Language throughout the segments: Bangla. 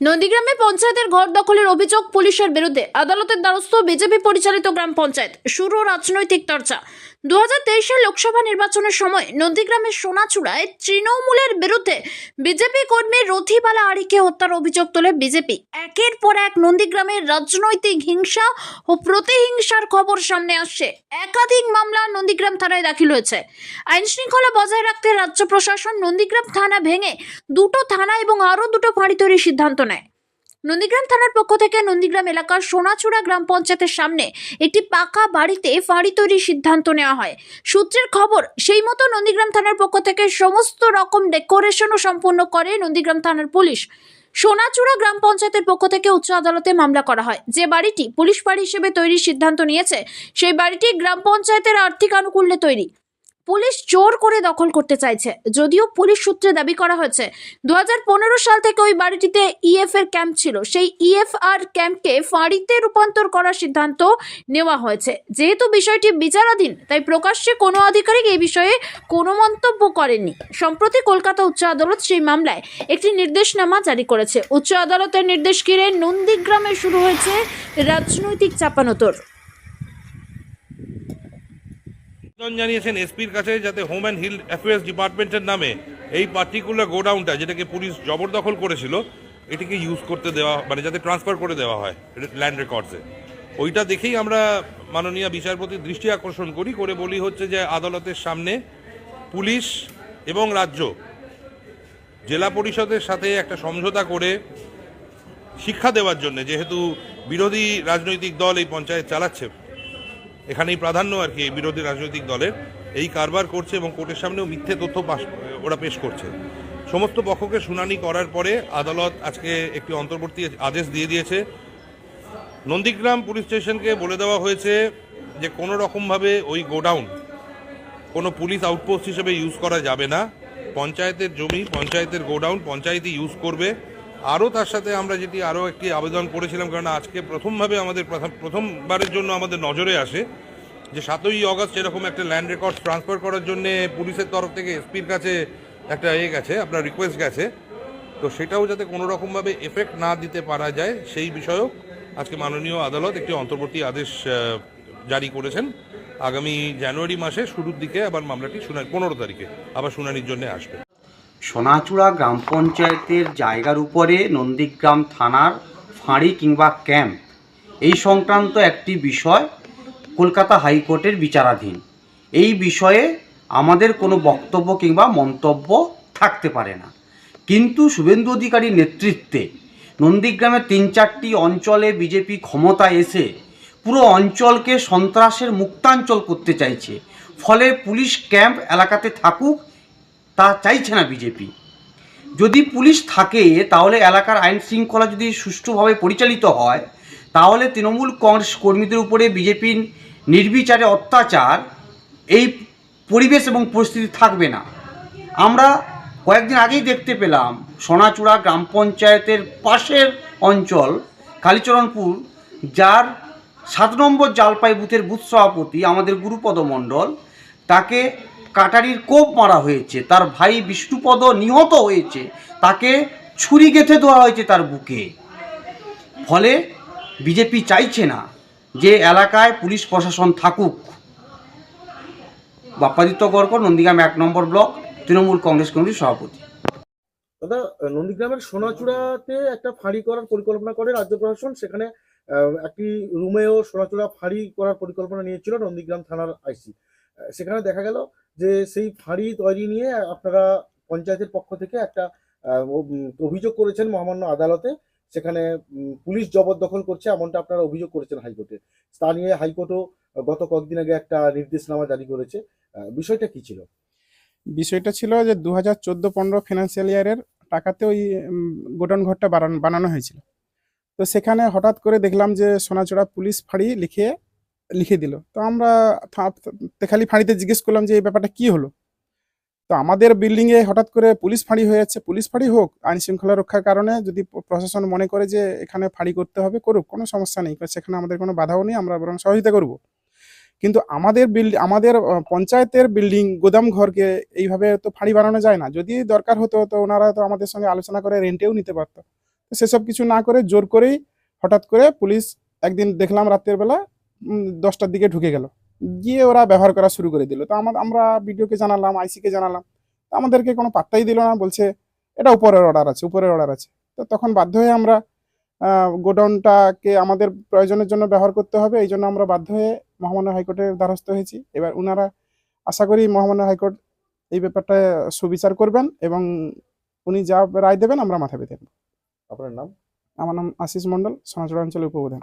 নন্দীগ্রামে পঞ্চায়েতের ঘর দখলের অভিযোগ পুলিশের বিরুদ্ধে। আদালতের দ্বারস্থ বিজেপি পরিচালিত গ্রাম পঞ্চায়েত। শুরু রাজনৈতিক চর্চা। দু হাজার লোকসভা নির্বাচনের সময় নন্দীগ্রামের সোনাচূড়ায় তৃণমূলের বিরুদ্ধে বিজেপি কর্মী রথিবালা আরিকে হত্যার অভিযোগ তোলে বিজেপি। একের পর এক নন্দীগ্রামের রাজনৈতিক হিংসা ও প্রতিহিংসার খবর সামনে আসছে। একাধিক মামলা নন্দীগ্রাম থানায় দাখিল হয়েছে। আইন শৃঙ্খলা বজায় রাখতে রাজ্য প্রশাসন নন্দীগ্রাম থানা ভেঙে দুটো থানা এবং আরও দুটো ফাঁড়ি তৈরির সিদ্ধান্ত নেয়। নন্দীগ্রাম থানার পক্ষ থেকে নন্দীগ্রাম এলাকার সোনাচূড়া গ্রাম পঞ্চায়েতের সামনে একটি পাকা বাড়িতে ফাঁড়ি তৈরির সিদ্ধান্ত নেওয়া হয়। সূত্রের খবর, সেই মতো নন্দীগ্রাম থানার পক্ষ থেকে সমস্ত রকম ডেকোরেশনও সম্পূর্ণ করে নন্দীগ্রাম থানার পুলিশ। সোনাচূড়া গ্রাম পঞ্চায়েতের পক্ষ থেকে উচ্চ আদালতে মামলা করা হয়। যে বাড়িটি পুলিশ বাড়ি হিসেবে তৈরির সিদ্ধান্ত নিয়েছে, সেই বাড়িটি গ্রাম পঞ্চায়েতের আর্থিক আনুকূল্যে তৈরি। পুলিশ জোর করে দখল করতে চাইছে। যদিও পুলিশ সূত্রে দাবি করা হয়েছে দু হাজার পনেরো সাল থেকে ওই বাড়িটিতে ইএফ এর ক্যাম্প ছিল। সেই ইএফ আর ক্যাম্পকে ফাঁড়িতে রূপান্তর করার সিদ্ধান্ত নেওয়া হয়েছে। যেহেতু বিষয়টি বিচারাধীন, তাই প্রকাশ্যে কোনো আধিকারিক এই বিষয়ে কোনো মন্তব্য করেনি সম্প্রতি কলকাতা উচ্চ আদালত সেই মামলায় একটি নির্দেশনামা জারি করেছে। উচ্চ আদালতের নির্দেশ ঘিরে নন্দীগ্রামে শুরু হয়েছে রাজনৈতিক চাপানোতর আবেদন জানিয়েছেন এসপির কাছে যাতে হোম অ্যান্ড হিল অ্যাফেয়ার্স ডিপার্টমেন্টের নামে এই পার্টিকুলার গোডাউনটা, যেটাকে পুলিশ জবরদখল করেছিল, এটিকে ইউজ করতে দেওয়া মানে যাতে ট্রান্সফার করে দেওয়া হয় ল্যান্ড রেকর্ডসে ওইটা দেখেই আমরা মাননীয় বিচারপতির দৃষ্টি আকর্ষণ করি, করে বলি হচ্ছে যে আদালতের সামনে পুলিশ এবং রাজ্য জেলা পরিষদের সাথে একটা সমঝোতা করে শিক্ষা দেওয়ার জন্য, যেহেতু বিরোধী রাজনৈতিক দল এই পঞ্চায়েত চালাচ্ছে এখানেই প্রাধান্য আর কি বিরোধী রাজনৈতিক দলের। এই কারবার করছে এবং কোর্টের সামনেও মিথ্যে তথ্য পাশ ওরা পেশ করছে। সমস্ত পক্ষকে শুনানি করার পরে আদালত আজকে একটি অন্তর্বর্তী আদেশ দিয়ে দিয়েছে। নন্দীগ্রাম পুলিশ স্টেশনকে বলে দেওয়া হয়েছে যে কোনো রকমভাবে ওই গোডাউন কোনো পুলিশ আউটপোস্ট হিসেবে ইউজ করা যাবে না। পঞ্চায়েতের জমি, পঞ্চায়েতের গোডাউন পঞ্চায়েতই ইউজ করবে। আরও তার সাথে আমরা যেটি আরও একটি আবেদন করেছিলাম, কারণ আজকে প্রথমভাবে আমাদের প্রথম প্রথমবারের জন্য আমাদের নজরে আসে যে সাতই অগস্ট এরকম একটা ল্যান্ড রেকর্ড ট্রান্সফার করার জন্য পুলিশের তরফ থেকে এসপির কাছে একটা এ গেছে, আপনার রিকোয়েস্ট গেছে। তো সেটাও যাতে কোনো রকমভাবে এফেক্ট না দিতে পারা যায়, সেই বিষয়েও আজকে মাননীয় আদালত একটি অন্তর্বর্তী আদেশ জারি করেছেন। আগামী জানুয়ারি মাসে শুরুর দিকে আবার মামলাটি শুনানি পনেরো তারিখে আবার শুনানির জন্য আসবে। সোনাচূড়া গ্রাম পঞ্চায়েতের জায়গার উপরে নন্দীগ্রাম থানার ফাঁড়ি কিংবা ক্যাম্প। এই সংক্রান্ত একটি বিষয় কলকাতা হাইকোর্টের বিচারাধীন। এই বিষয়ে আমাদের কোনো বক্তব্য কিংবা মন্তব্য থাকতে পারে না। কিন্তু শুভেন্দু অধিকারীর নেতৃত্বে নন্দীগ্রামের তিন চারটি অঞ্চলে বিজেপি ক্ষমতায় এসে পুরো অঞ্চলকে সন্ত্রাসের মুক্তাঞ্চল করতে চাইছে। ফলে পুলিশ ক্যাম্প এলাকাতে থাকুক তা চাইছে না বিজেপি যদি পুলিশ থাকে, তাহলে এলাকার আইন শৃঙ্খলা যদি সুষ্ঠুভাবে পরিচালিত হয়, তাহলে তৃণমূল কংগ্রেস কর্মীদের উপরে বিজেপির নির্বিচারে অত্যাচার, এই পরিবেশ এবং পরিস্থিতি থাকবে না। আমরা কয়েকদিন আগেই দেখতে পেলাম, সোনাচূড়া গ্রাম পঞ্চায়েতের পাশের অঞ্চল, কালীচরণপুর, যার সাত নম্বর জালপাই বুথের বুথ সভাপতি আমাদের গুরুপদ মণ্ডল, তাকে কাটারির কোপ মারা হয়েছে, তার ভাই বিষ্ণুপদ নিহত হয়েছে, তাকে ছুরি গেঁথে দেওয়া হয়েছে তার বুকে। ফলে বিজেপি চাইছে না যে এলাকায় পুলিশ প্রশাসন থাকুক। বাপ্পাদিত্য গড়কর, নন্দীগ্রাম এক নম্বর ব্লক, তৃণমূল কংগ্রেস কমিটির সভাপতি। দাদা, নন্দীগ্রামের সোনাচূড়াতে একটা ফাঁড়ি করার পরিকল্পনা করে রাজ্য প্রশাসন, সেখানে একটি রুমেও সোনাচূড়া ফাঁড়ি করার পরিকল্পনা নিয়েছিল নন্দীগ্রাম থানার আইসি। সেখানে দেখা গেল যে সেই ফাঁড়ি তৈরি নিয়ে আপনারা পঞ্চায়েতের পক্ষ থেকে একটা অভিযোগ করেছেন মহামান্য আদালতে। সেখানে পুলিশ জবরদখল করছে এমনটা আপনারা অভিযোগ করেছেন হাইকোর্টে। তা নিয়ে হাইকোর্টও গত কয়েকদিন আগে একটা নির্দেশনামা জারি করেছে। বিষয়টা কি ছিল? বিষয়টা ছিল যে দু হাজার চোদ্দ পনেরো ফিনান্সিয়াল ইয়ারের টাকাতে ওই গোডাউন ঘরটা বানানো হয়েছিল। তো সেখানে হঠাৎ করে দেখলাম যে সোনাচড়া পুলিশ ফাঁড়ি লিখে লিখে দিল। তো আমরা তেখালি ফাঁড়িতে জিজ্ঞেস করলাম যে, এই ব্যাপারটা কি হলো? তো আমাদের বিল্ডিংয়ে হঠাৎ করে পুলিশ ফাঁড়ি হয়ে যাচ্ছে। পুলিশ ফাঁড়ি হোক আইন শৃঙ্খলা রক্ষার কারণে যদি প্রশাসন মনে করে যে, এখানে ফাঁড়ি করতে হবে, করুক, কোনো সমস্যা নেই সেখানে আমাদের কোনো বাধাও নেই, আমরা বরং সহযোগিতা করব। কিন্তু আমাদের বিল্ডিং আমাদের পঞ্চায়েতের বিল্ডিং গোদাম ঘরকে এইভাবে তো ফাঁড়ি বানানো যায় না। যদি দরকার হতো, তো ওনারা তো আমাদের সঙ্গে আলোচনা করে রেন্টেও নিতে পারতো। সেসব কিছু না করে জোর করেই হঠাৎ করে পুলিশ একদিন দেখলাম রাতের বেলা দশটার দিকে ঢুকে গেল। গিয়ে ওরা ব্যবহার করা শুরু করে দিল। তো আমার আমরা বিডিওকে জানালাম আইসিকে জানালাম। তো আমাদেরকে কোনো পাত্তাই দিল না বলছে এটা উপরের অর্ডার আছে উপরের অর্ডার আছে। তো তখন বাধ্য হয়ে আমরা গোডাউনটাকে আমাদের প্রয়োজনের জন্য ব্যবহার করতে হবে। এই জন্য আমরা বাধ্য হয়ে মহামান্য হাইকোর্টের দ্বারস্থ হয়েছি। এবার ওনারা আশা করি মহামান্য হাইকোর্ট এই ব্যাপারটা সুবিচার করবেন এবং উনি যা রায় দেবেন আমরা মাথা পেতে নেব। আপনার নাম? আমার নাম আশিস মণ্ডল সোনাচড়া অঞ্চলের উপপ্রধান।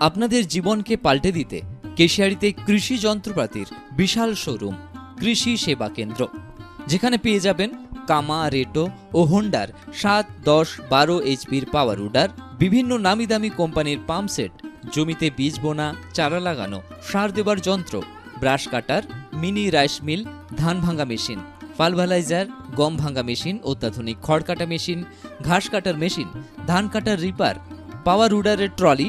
আপনাদের জীবনকে পাল্টে দিতে কেশিয়ারিতে কৃষি যন্ত্রপাতির বিশাল শোরুম, কৃষি সেবা কেন্দ্র। যেখানে পেয়ে যাবেন কামা, রেটো ও হোন্ডার সাত, দশ, বারো এইচপির পাওয়ার উডার বিভিন্ন নামি দামি কোম্পানির পাম্পসেট জমিতে বীজ বোনা, চারা লাগানো, সার দেবার যন্ত্র, brush cutter, mini rice mill, ধান ভাঙা মেশিন পালভালাইজার গম ভাঙা মেশিন, অত্যাধুনিক খড় কাটা মেশিন, ঘাস কাটার মেশিন, ধান কাটার রিপার, পাওয়ার উডারের ট্রলি